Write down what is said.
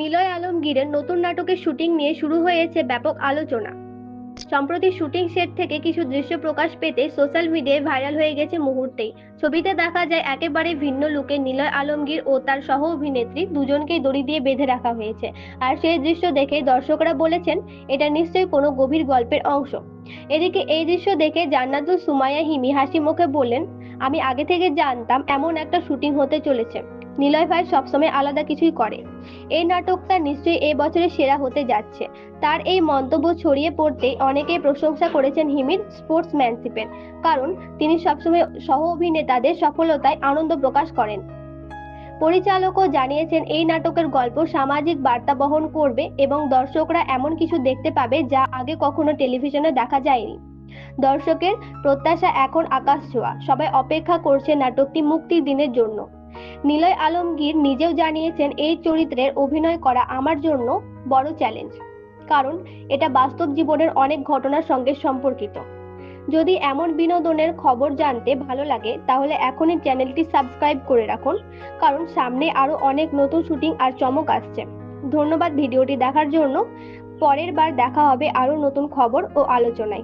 নিলয় আলমগীরের নতুন নাটকের শুটিং নিয়ে শুরু হয়েছে ব্যাপক আলোচনা। সম্প্রতি শুটিং সেট থেকে কিছু দৃশ্য প্রকাশ পেতে সোশ্যাল মিডিয়ায় ভাইরাল হয়ে গেছে মুহূর্তেই। ছবিতে দেখা যায় একেবারে ভিন্ন লুকে নিলয় আলমগীর ও তার সহ অভিনেত্রী দুজনকেই দড়ি দিয়ে বেঁধে রাখা হয়েছে। আর সেই দৃশ্য দেখে দর্শকরা বলেছেন, এটা নিশ্চয়ই কোনো গভীর গল্পের অংশ। এদিকে এই দৃশ্য দেখে জান্নাতুল সুমাইয়া হিমি হাসি মুখে বললেন, আমি আগে থেকে জানতাম এমন একটা শুটিং হতে চলেছে। নিলয় ভাই সবসময় আলাদা কিছুই করে। এই নাটকটা নিশ্চয়ই এই বছরের সেরা হতে যাচ্ছে। তার এই মন্তব্য ছড়িয়ে পড়তেই অনেকেই প্রশংসা করেছেন হিমির স্পোর্টসম্যানশিপের, কারণ তিনি সবসময় সহ অভিনেতাদের সফলতায় আনন্দ প্রকাশ করেন। পরিচালকও জানিয়েছেন, এই নাটকের গল্প সামাজিক বার্তা বহন করবে এবং দর্শকরা এমন কিছু দেখতে পাবে যা আগে কখনো টেলিভিশনে দেখা যায়নি। দর্শকের প্রত্যাশা এখন আকাশ ছোঁয়া। সবাই অপেক্ষা করছে নাটকটি মুক্তির দিনের জন্য। নিলয় আলমগীর নিজেও জানিয়েছেন, এই চরিত্রের অভিনয় করা আমার জন্য বড় চ্যালেঞ্জ কারণ এটা বাস্তব জীবনের অনেক ঘটনার সঙ্গে সম্পর্কিত। যদি এমন বিনোদনের খবর জানতে ভালো লাগে, তাহলে এখনই চ্যানেলটি সাবস্ক্রাইব করে রাখুন, কারণ সামনে আরও অনেক নতুন শুটিং আর চমক আসছে। ধন্যবাদ ভিডিওটি দেখার জন্য। পরের বার দেখা হবে আরও নতুন খবর ও আলোচনায়।